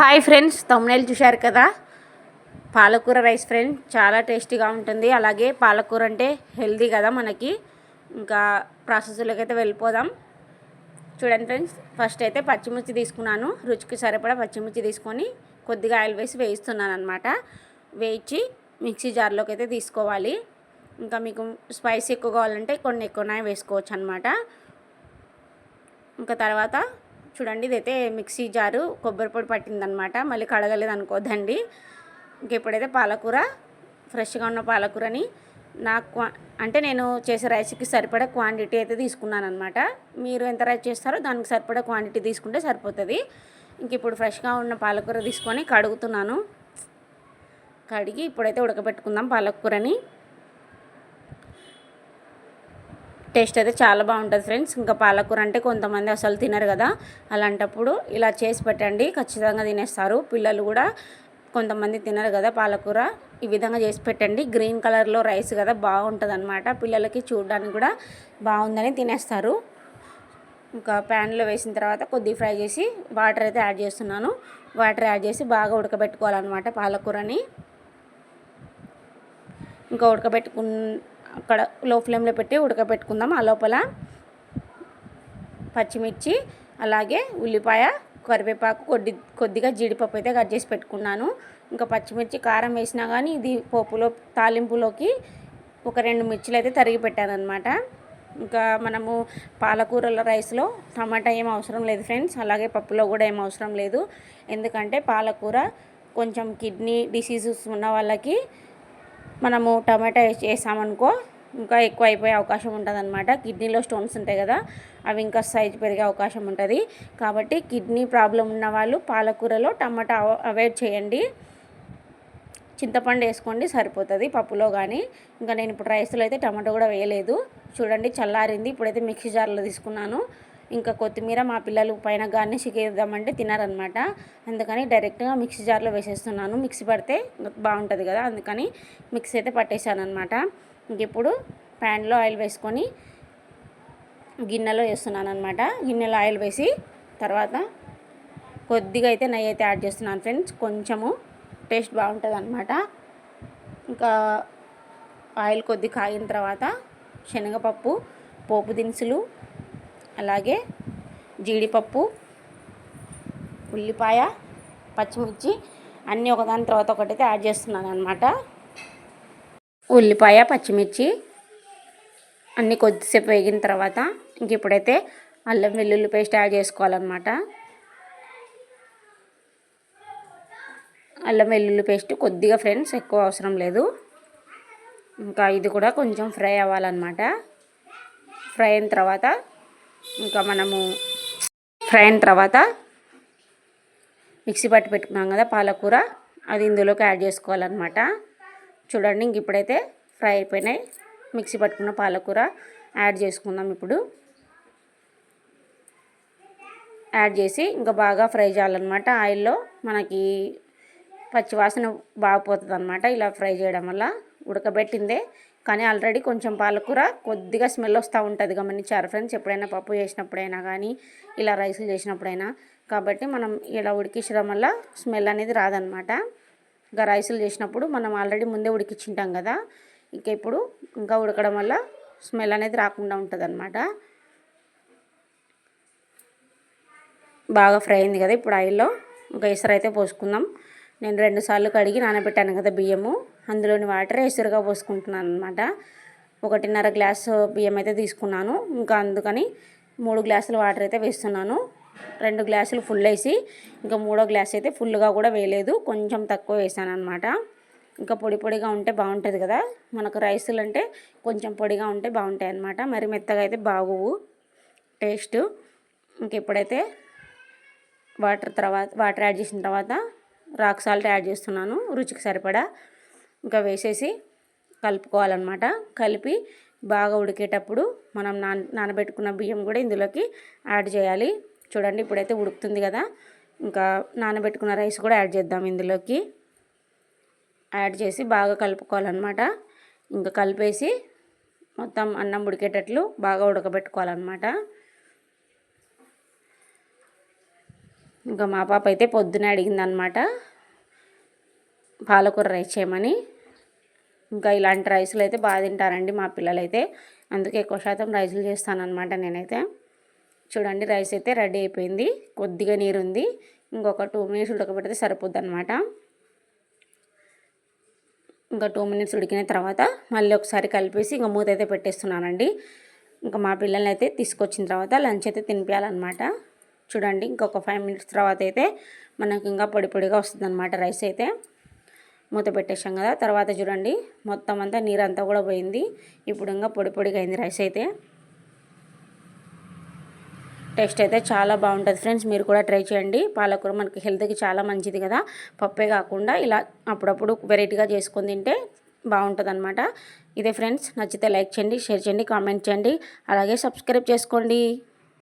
Hi friends తమ్ముళ్ళు చూశారు కదా? పాలకూర రైస్ ఫ్రెండ్ చాలా టేస్టీగా ఉంటుంది. అలాగే పాలకూర అంటే హెల్దీ కదా మనకి. ఇంకా ప్రాసెస్లోకి అయితే వెళ్ళిపోదాం. చూడండి ఫ్రెండ్స్ ఫస్ట్ అయితే పచ్చిమిర్చి తీసుకున్నాను. రుచికి సరిపడా పచ్చిమిర్చి తీసుకొని కొద్దిగా ఆయిల్ వేసి వేయిస్తున్నాను అనమాట వేయించి మిక్సీ జార్లోకి అయితే తీసుకోవాలి. ఇంకా మీకు స్పైసీ ఎక్కువ కావాలంటే కొన్ని ఎక్కువనే వేసుకోవచ్చు అనమాట ఇంకా తర్వాత చూడండి ఇదైతే మిక్సీ జారు కొబ్బరి పొడి పట్టిందనమాట మళ్ళీ కడగలేదు అనుకోదండి ఇంకెప్పుడైతే పాలకూర ఫ్రెష్గా ఉన్న పాలకూరని నాకు అంటే నేను చేసే రైస్కి సరిపడ క్వాంటిటీ అయితే తీసుకున్నాను అనమాట మీరు ఎంత రైస్ చేస్తారో దానికి సరిపడ క్వాంటిటీ తీసుకుంటే సరిపోతుంది. ఇంక ఇప్పుడు ఫ్రెష్గా ఉన్న పాలకూర తీసుకొని కడుగుతున్నాను. కడిగి ఇప్పుడైతే ఉడకబెట్టుకుందాం పాలకూరని. టేస్ట్ అయితే చాలా బాగుంటుంది ఫ్రెండ్స్. ఇంకా పాలకూర అంటే కొంతమంది అసలు తినరు కదా. అలాంటప్పుడు ఇలా చేసి పెట్టండి. ఖచ్చితంగా తినేస్తారు. పిల్లలు కూడా కొంతమంది తినరు కదా పాలకూర. ఈ విధంగా చేసి పెట్టండి. గ్రీన్ కలర్లో రైస్ కదా బాగుంటుంది అనమాట పిల్లలకి చూడడానికి కూడా బాగుందని తినేస్తారు. ఇంకా ప్యాన్లో వేసిన తర్వాత కొద్దిగా ఫ్రై చేసి వాటర్ అయితే యాడ్ చేస్తున్నాను. వాటర్ యాడ్ చేసి బాగా ఉడకబెట్టుకోవాలన్నమాట పాలకూరని. ఇంకా ఉడకబెట్టుకు అక్కడ లో ఫ్లేమ్లో పెట్టి ఉడకబెట్టుకుందాం. ఆ లోపల పచ్చిమిర్చి అలాగే ఉల్లిపాయ కరివేపాకు కొద్ది కొద్దిగా జీడిపప్పు అయితే కట్ చేసి పెట్టుకున్నాను. ఇంకా పచ్చిమిర్చి కారం వేసినా కానీ ఇది పోపులో తాలింపులోకి ఒక రెండు మిర్చిలు అయితే తరిగి పెట్టాను అనమాట ఇంకా మనము పాలకూరల రైస్లో టమాటా ఏం అవసరం లేదు ఫ్రెండ్స్. అలాగే పప్పులో కూడా ఏం అవసరం లేదు. ఎందుకంటే పాలకూర కొంచెం కిడ్నీ డిసీజెస్ ఉన్న వాళ్ళకి మనము టమాటా వేసామనుకో ఇంకా ఎక్కువ అయిపోయే అవకాశం ఉంటుంది అనమాట కిడ్నీలో స్టోన్స్ ఉంటాయి కదా అవి ఇంకా సైజ్ పెరిగే అవకాశం ఉంటుంది. కాబట్టి కిడ్నీ ప్రాబ్లం ఉన్న వాళ్ళు పాలకూరలో టమాటా అవాయిడ్ చేయండి. చింతపండు వేసుకోండి సరిపోతుంది పప్పులో కానీ ఇంకా నేను ఇప్పుడు రైస్లో అయితే టమాటో కూడా వేయలేదు. చూడండి చల్లారింది. ఇప్పుడైతే మిక్సీ జార్లో తీసుకున్నాను. ఇంకా కొత్తిమీర మా పిల్లలు పైన గార్నిష్ వేద్దామంటే తినారనమాట. అందుకని డైరెక్ట్గా మిక్సీ జార్లో వేసేస్తున్నాను. మిక్సీ పడితే బాగుంటుంది కదా అందుకని మిక్సీ అయితే పట్టేశాను అనమాట ఇంక ఇప్పుడు ప్యాన్లో ఆయిల్ వేసుకొని గిన్నెలో వేస్తున్నాను అనమాట గిన్నెలో ఆయిల్ వేసి తర్వాత కొద్దిగా అయితే నెయ్యి అయితే యాడ్ చేస్తున్నాను ఫ్రెండ్స్. కొంచెము టేస్ట్ బాగుంటుంది అనమాట ఇంకా ఆయిల్ కొద్ది కాగిన తర్వాత శనగపప్పు పోపు దినుసులు అలాగే జీడిపప్పు ఉల్లిపాయ పచ్చిమిర్చి అన్నీ ఒకదాని తర్వాత ఒకటైతే యాడ్ చేస్తున్నాను అనమాట ఉల్లిపాయ పచ్చిమిర్చి అన్నీ కొద్దిసేపు వేగిన తర్వాత ఇంక ఇప్పుడైతే అల్లం వెల్లుల్లి పేస్ట్ యాడ్ చేసుకోవాలన్నమాట. అల్లం వెల్లుల్లి పేస్ట్ కొద్దిగా ఫ్రెండ్స్ ఎక్కువ అవసరం లేదు. ఇంకా ఇది కూడా కొంచెం ఫ్రై అవ్వాలన్నమాట. ఫ్రై అయిన తర్వాత ఇంకా మనము ఫ్రై అయిన తర్వాత మిక్సీ పట్టి పెట్టుకున్నాం కదా పాలకూర. అది ఇందులోకి యాడ్ చేసుకోవాలన్నమాట. చూడండి ఇంక ఇప్పుడైతే ఫ్రై అయిపోయినాయి. మిక్సీ పట్టుకున్న పాలకూర యాడ్ చేసుకుందాం ఇప్పుడు. యాడ్ చేసి ఇంకా బాగా ఫ్రై చేయాలన్నమాట. ఆయిల్లో మనకి పచ్చివాసన బాగా పోతుంది అనమాట ఇలా ఫ్రై చేయడం వల్ల. ఉడకబెట్టిందే కానీ ఆల్రెడీ కొంచెం పాలకూర కొద్దిగా స్మెల్ వస్తూ ఉంటుంది గమనించారు ఫ్రెండ్స్ ఎప్పుడైనా పప్పు చేసినప్పుడైనా కానీ ఇలా రైసులు చేసినప్పుడైనా. కాబట్టి మనం ఇలా ఉడికించడం వల్ల స్మెల్ అనేది రాదనమాట ఇంకా రైసులు చేసినప్పుడు మనం ఆల్రెడీ ముందే ఉడికించుంటాం కదా. ఇంకా ఇప్పుడు ఇంకా ఉడకడం వల్ల స్మెల్ అనేది రాకుండా ఉంటుంది అనమాట బాగా ఫ్రై అయింది కదా ఇప్పుడు ఆయిల్లో. ఇంకా ఇసరైతే పోసుకుందాం. నేను రెండు సార్లు కడిగి నానబెట్టాను కదా బియ్యము. అందులోని వాటర్ ఎసురుగా పోసుకుంటున్నాను అనమాట ఒకటిన్నర గ్లాసు బియ్యం అయితే తీసుకున్నాను. ఇంకా అందుకని మూడు గ్లాసులు వాటర్ అయితే వేస్తున్నాను. రెండు గ్లాసులు ఫుల్ వేసి ఇంకా మూడో గ్లాస్ అయితే ఫుల్గా కూడా వేయలేదు. కొంచెం తక్కువ వేసాను అనమాట ఇంకా పొడి పొడిగా ఉంటే బాగుంటుంది కదా. మనకు రైసులు అంటే కొంచెం పొడిగా ఉంటే బాగుంటాయి అనమాట మరి మెత్తగా అయితే బాగోవు. టేస్ట్. ఇంక ఇప్పుడైతే వాటర్ తర్వాత వాటర్ యాడ్ చేసిన తర్వాత రాక్ సాల్ట్ యాడ్ చేస్తున్నాను. రుచికి సరిపడా ఇంకా వేసేసి కలుపుకోవాలన్నమాట. కలిపి బాగా ఉడికేటప్పుడు మనం నాన నానబెట్టుకున్న బియ్యం కూడా ఇందులోకి యాడ్ చేయాలి. చూడండి ఇప్పుడైతే ఉడుకుతుంది కదా. ఇంకా నానబెట్టుకున్న రైస్ కూడా యాడ్ చేద్దాం ఇందులోకి. యాడ్ చేసి బాగా కలుపుకోవాలన్నమాట. ఇంకా కలిపేసి మొత్తం అన్నం ఉడికేటట్లు బాగా ఉడకబెట్టుకోవాలన్నమాట. ఇంకా మా పాప అయితే పొద్దున అడిగిందనమాట పాలకూర రైస్ చేయమని. ఇంకా ఇలాంటి రైస్లు అయితే బాగా తింటారండి మా పిల్లలైతే. అందుకే ఎక్కువ శాతం రైస్లు చేస్తానన్నమాట నేనైతే. చూడండి రైస్ అయితే రెడీ అయిపోయింది. కొద్దిగా నీరు ఉంది ఇంకొక టూ మినిట్స్ ఉడకబెడితే సరిపోద్ది అనమాట ఇంకా టూ మినిట్స్ ఉడికిన తర్వాత మళ్ళీ ఒకసారి కలిపేసి ఇంకా మూత అయితే పెట్టేస్తున్నానండి. ఇంకా మా పిల్లల్ని అయితే తీసుకొచ్చిన తర్వాత లంచ్ అయితే తినిపించాలన్నమాట చూడండి ఇంకొక ఫైవ్ మినిట్స్ తర్వాత అయితే మనకు ఇంకా పొడి పొడిగా వస్తుందన్నమాట రైస్ అయితే. మూత పెట్టేసాం కదా. తర్వాత చూడండి మొత్తం అంతా నీరు అంతా కూడా పోయింది. ఇప్పుడు ఇంకా పొడి పొడిగా అయింది రైస్ అయితే. టేస్ట్ అయితే చాలా బాగుంటుంది. ఫ్రెండ్స్ మీరు కూడా ట్రై చేయండి. పాలకూర మనకి హెల్త్కి చాలా మంచిది కదా. పప్పే కాకుండా ఇలా అప్పుడప్పుడు వెరైటీగా చేసుకొని తింటే బాగుంటుంది అనమాట ఇదే ఫ్రెండ్స్ నచ్చితే లైక్ చేయండి షేర్ చేయండి కామెంట్ చేయండి. అలాగే సబ్స్క్రైబ్ చేసుకోండి.